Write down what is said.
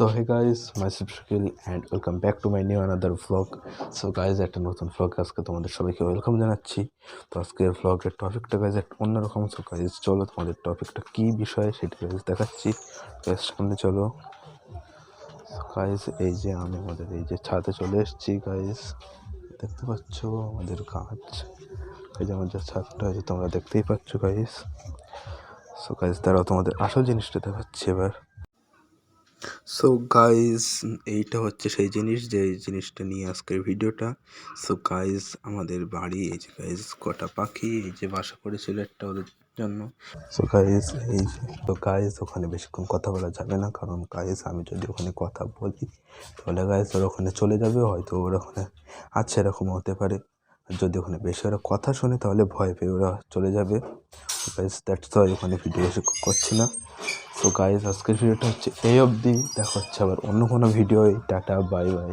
তো hey guys myself Shakil and welcome back to my new another vlog so guys একটা নতুন vlog আজকে তোমাদের সবাইকে ওয়েলকাম জানাচ্ছি। তো আজকের ভ্লগের টপিকটা গাইজ একটা অন্যরকম। সো গাইজ চলো তোমাদের টপিকটা কী বিষয় সেটা গাইজ দেখাচ্ছি। গাইজ সামনে চলো। গাইজ এই যে আমি আমাদের এই যে ছাদে চলে এসেছি গাইজ দেখতে পাচ্ছ আমাদের গাছ। এই যে আমাদের ছাদটা আছে তোমরা দেখতেই পাচ্ছ গাইজ সো গাইজ তারাও তোমাদের আসল জিনিসটা দেখাচ্ছি এবার। সো গাইজ এইটা হচ্ছে সেই জিনিস যে জিনিসটা নিয়ে আজকের ভিডিওটা। সো গাইজ আমাদের বাড়ি, এই যে গাইজ কটা পাখি, এই যে বাসা করেছিল একটা ওদের জন্য। সো গাইজ এই তো গাইজ ওখানে বেশিক্ষণ কথা বলা যাবে না, কারণ গাইজ আমি যদি ওখানে কথা বলি, তাহলে গাইজ ওরা ওখানে চলে যাবে, হয়তো ওরা ওখানে আচ্ছা এরকম হতে পারে। যদি ওখানে বেশি ওরা কথা শোনে, তাহলে ভয় পেয়ে ওরা চলে যাবে। গাইজ দ্যাটস ওখানে ভিডিও বেশি করছি না। সো গাইজ আজকের ভিডিওটা হচ্ছে এই অবধি। দেখা হচ্ছে আবার অন্য কোনো ভিডিও টাটা বাই বাই